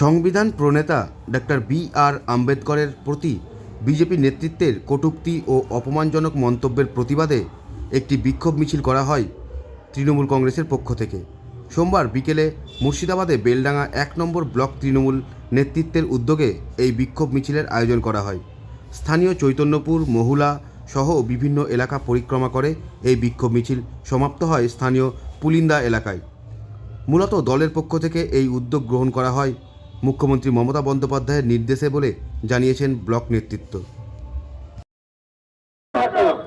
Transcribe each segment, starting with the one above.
সংবিধান প্রণেতা doctor B আর আম্বেদকরের প্রতি বিজেপি নেতৃত্বের কটূক্তি ও অপমানজনক মন্তব্যের প্রতিবাদে একটি বিক্ষোভ মিছিল করা হয় তৃণমূল কংগ্রেসের পক্ষ থেকে। সোমবার বিকেলে মুর্শিদাবাদে বেলডাঙ্গা এক নম্বর ব্লক তৃণমূল নেতৃত্বের উদ্যোগে এই বিক্ষোভ মিছিলের আয়োজন করা হয়। স্থানীয় চৈতন্যপুর, মহুলা সহ বিভিন্ন এলাকা পরিক্রমা করে এই বিক্ষোভ মিছিল সমাপ্ত হয় স্থানীয় পুলিন্দা এলাকায়। মূলত দলের পক্ষ থেকে এই উদ্যোগ গ্রহণ করা হয় মুখ্যমন্ত্রী মমতা বন্দ্যোপাধ্যায়ের নির্দেশে বলে জানিয়েছেন ব্লক নেতৃত্ব।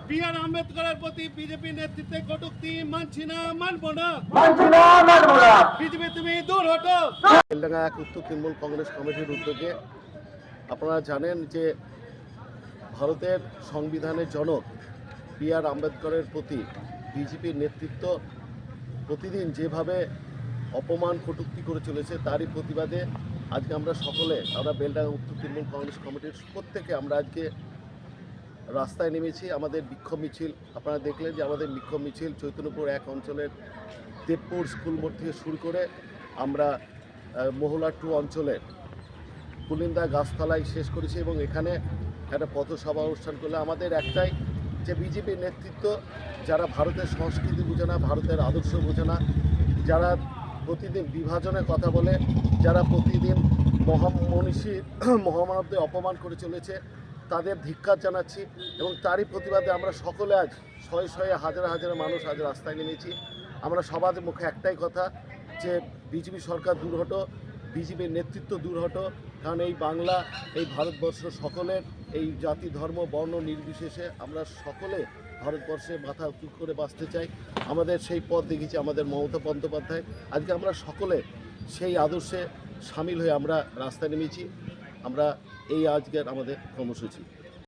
বি আর আম্বেদকরের প্রতি বিজেপি নেতৃত্বে কটুক্তি মানছি না মানবো না। বিজেপি তুমি দূর হটো। বেলডাঙ্গা এক উত্তর তৃণমূল কংগ্রেস কমিটির উদ্যোগে আপনারা জানেন যে ভারতের সংবিধানের জনক বি আর আম্বেদকরের প্রতি বিজেপির নেতৃত্ব প্রতিদিন যেভাবে অপমান কটুক্তি করে চলেছে তারই প্রতিবাদে আজকে আমরা সকলে আমরা বেলডাঙ্গা উত্তর তৃণমূল কংগ্রেস কমিটির প্রত্যেকে আমরা আজকে রাস্তায় নেমেছি, আমাদের বিক্ষোভ মিছিল। আপনারা দেখলেন যে আমাদের বিক্ষোভ মিছিল চৈতন্যপুর এক অঞ্চলের দেবপুর স্কুল মোড় থেকে শুরু করে আমরা মহুলা টু অঞ্চলের কুলিন্দা গাছতলায় শেষ করেছি এবং এখানে একটা পথসভা অনুষ্ঠান করলে আমাদের একটাই যে বিজেপির নেতৃত্ব, যারা ভারতের সংস্কৃতি বোঝে না, ভারতের আদর্শ বোঝে না, যারা প্রতিদিন বিভাজনের কথা বলে, যারা প্রতিদিন মহামনীষী মহামানবদের অপমান করে চলেছে, তাদের ধিক্কার জানাচ্ছি এবং তারই প্রতিবাদে আমরা সকলে আজ শয়ে শয়ে হাজার হাজার মানুষ আজ রাস্তায় নেমেছি। আমরা সবার মুখে একটাই কথা যে, বিজেপি সরকার দূর হটো বিজেপির নেতৃত্ব দূর হটো কারণ এই বাংলা, এই ভারতবর্ষ সকলের, এই জাতি, ধর্ম, বর্ণ নির্বিশেষে আমরা সকলে ভারতবর্ষে মাথা উঁচু করে বাঁচতে চাই। আমাদের সেই পথ দেখেছি আমাদের মমতা বন্দ্যোপাধ্যায়। আজকে আমরা সকলে সেই আদর্শে সামিল হয়ে আমরা রাস্তায় নেমেছি। আমরা এই আজকের আমাদের কর্মসূচি।